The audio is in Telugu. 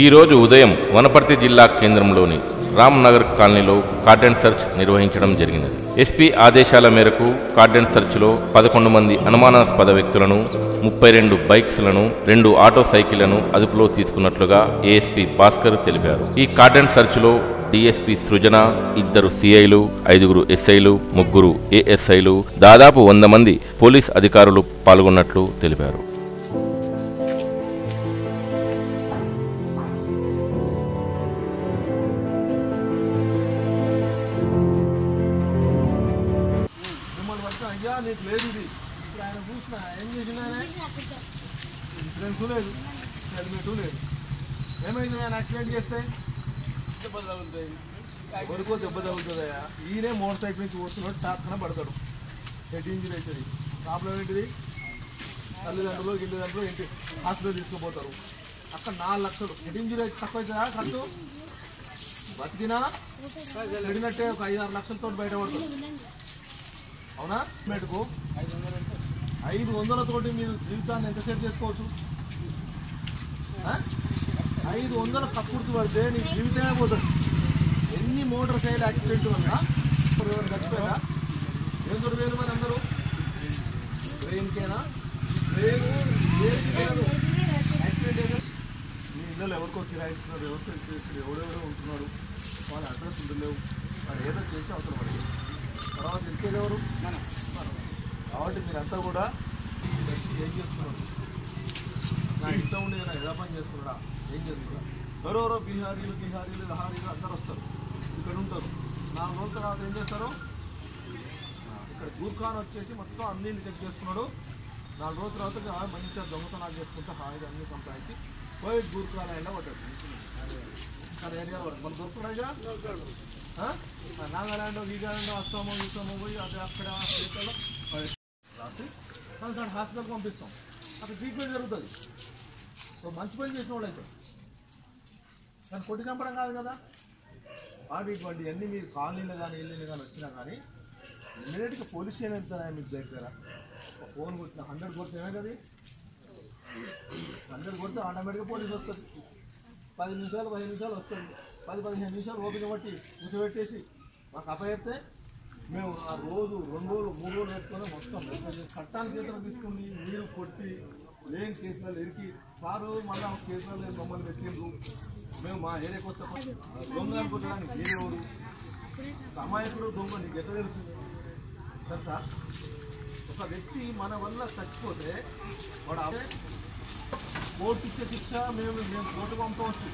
ఈ రోజు ఉదయం వనపర్తి జిల్లా కేంద్రంలోని రామ్నగర్ కాలనీలో కార్డెన్ సెర్చ్ నిర్వహించడం జరిగినది. ఎస్పీ ఆదేశాల మేరకు కార్డెన్ సెర్చ్లో పదకొండు మంది అనుమానాస్పద వ్యక్తులను ముప్పై రెండు బైక్స్లను రెండు ఆటో సైకిళ్ళను అదుపులో తీసుకున్నట్లుగా ఏఎస్పీ భాస్కర్ తెలిపారు. ఈ కార్డెన్ సెర్చ్లో డిఎస్పీ సృజన ఇద్దరు సిఐలు ఐదుగురు ఎస్ఐలు ముగ్గురు ఏఎస్ఐలు దాదాపు వంద మంది పోలీస్ అధికారులు పాల్గొన్నట్లు తెలిపారు. నీకు లేదు ఇది. ఇప్పుడు ఆయన చూసిన ఏం చేసిన ఆయన? ఇన్సూరెన్స్ లేదు హెల్మెట్ లేదు. ఏమైంది ఆయన? యాక్సిడెంట్ చేస్తే? దెబ్బ తగులుతాయి. ఎవరికో దెబ్బ తగులుతుందయ్యా. ఈయనే మోటార్ సైకిల్ నుంచి వస్తున్నాడు టాప్కన పడతాడు. హెడ్ ఇంజరీ అవుతుంది ప్రాబ్లం ఏంటిది? తల్లిదండ్రులు గిల్లిదండ్రులు ఇంటి హాస్పిటల్ తీసుకుపోతారు. అక్కడ నాలుగు లక్షలు. హెడ్ ఇంజరీ అయితే తక్కువ అవుతుందా ఖర్చు? బతికినా? పెడినట్టే ఒక ఐదు ఆరు లక్షలతో బయటపడతారు అవునా? మెటుకు? ఐదు వందలతోటి మీరు జీవితాన్ని ఎంత సేవ్ చేసుకోవచ్చు? ఐదు వందల కక్కుర్తి పడితే నీ జీవితమే పోతుంది. ఎన్ని మోటార్ సైకిల్ యాక్సిడెంట్ వల్ల? ఎవరు చచ్చిపోయారా ఏం దొరికారు మరి అందరూ? ట్రైన్కేనా బ్రెయిన్ యాక్సిడెంట్ ఏదో. మీ ఇళ్ళలో ఎవరికో కిరాయిస్తున్నారు ఎవరికో ఇస్తున్నారు ఎవడెవడో ఉంటున్నాడు వాళ్ళ అడ్రస్ ఉండలేవు వాళ్ళు ఏదో చేసి అవసరం పడలేదు తర్వాత ఇంకేది ఎవరు? కాబట్టి మీరంతా కూడా ఈ వ్యక్తి ఏం చేస్తున్నారు? నా ఇంట్లో ఉండి నా ఎలా పని చేస్తున్నాడా ఏం చేస్తున్నాడా ఎవరెవరో బీహారీలు బీహారీలు లహారీలు అందరు వస్తారు. ఇక్కడ ఉంటారు. నాలుగు రోజుల తర్వాత ఏం చేస్తారు? ఇక్కడ గూర్ఖాన్ వచ్చేసి మొత్తం అన్ని చెక్ చేస్తున్నాడు. నాలుగు రోజుల తర్వాత మంచిగా దొంగతనాలు చేసుకుంటే హాయిగా అన్ని సంపాదించి పోయి గూర్ఖాన్ అయినా పడ్డాడు కానీ ఏరియా మన దొరుకుతున్నాయిగా? నాగాలాండ్ గీగాలాండ్ వస్తామో చూస్తామో పోయి అది అక్కడ ప్లేస్లలో రాసి మనం హాస్పిటల్కి పంపిస్తాం. అక్కడ ట్రీట్మెంట్ జరుగుతుంది. సో మంచి పని చేసిన వాళ్ళు అయితే. కానీ కొట్టి చంపడం కాదు కదా. వాటి ఇటువంటి అన్ని మీరు కాలనీలు కానీ ఇల్లు కానీ వచ్చినా కానీ ఇమ్మీడియట్గా పోలీస్ స్టేషన్ వెళ్తారా మీకు దగ్గర? ఒక ఫోన్ కొట్టిన హండ్రెడ్ కొడితే ఏమే కదా హండ్రెడ్ కొడితే ఆటోమేటిక్గా పోలీస్ వస్తుంది. పది నిమిషాలు పదిహేను నిమిషాలు వస్తుంది. పది పదిహేను నిమిషాలు ఓపిక పట్టి కూర్చోబెట్టేసి మాకు అప్పచెప్తే మేము ఆ రోజు రెండు రోజులు మూడు రోజులు వేసుకొని మొత్తం మెసేజ్ చట్టాన్ని చేతులు తీసుకుని మీరు కొట్టి లేని కేసులలో ఇరికి సారు మళ్ళీ కేసులలో మమ్మల్ని పెట్టిండ్రు. మేము మా ఏరియాకి వస్తే దొంగ అనుకుంటానికి మీరెవరు అమాయకుడు దొంగ నీకు ఎట్లా తెలుస్తుంది తెలుసా? ఒక వ్యక్తి మన వల్ల చచ్చిపోతే వాడు అదే కోర్టు ఇచ్చే శిక్ష మేము మేము కోర్టు పంపవచ్చు.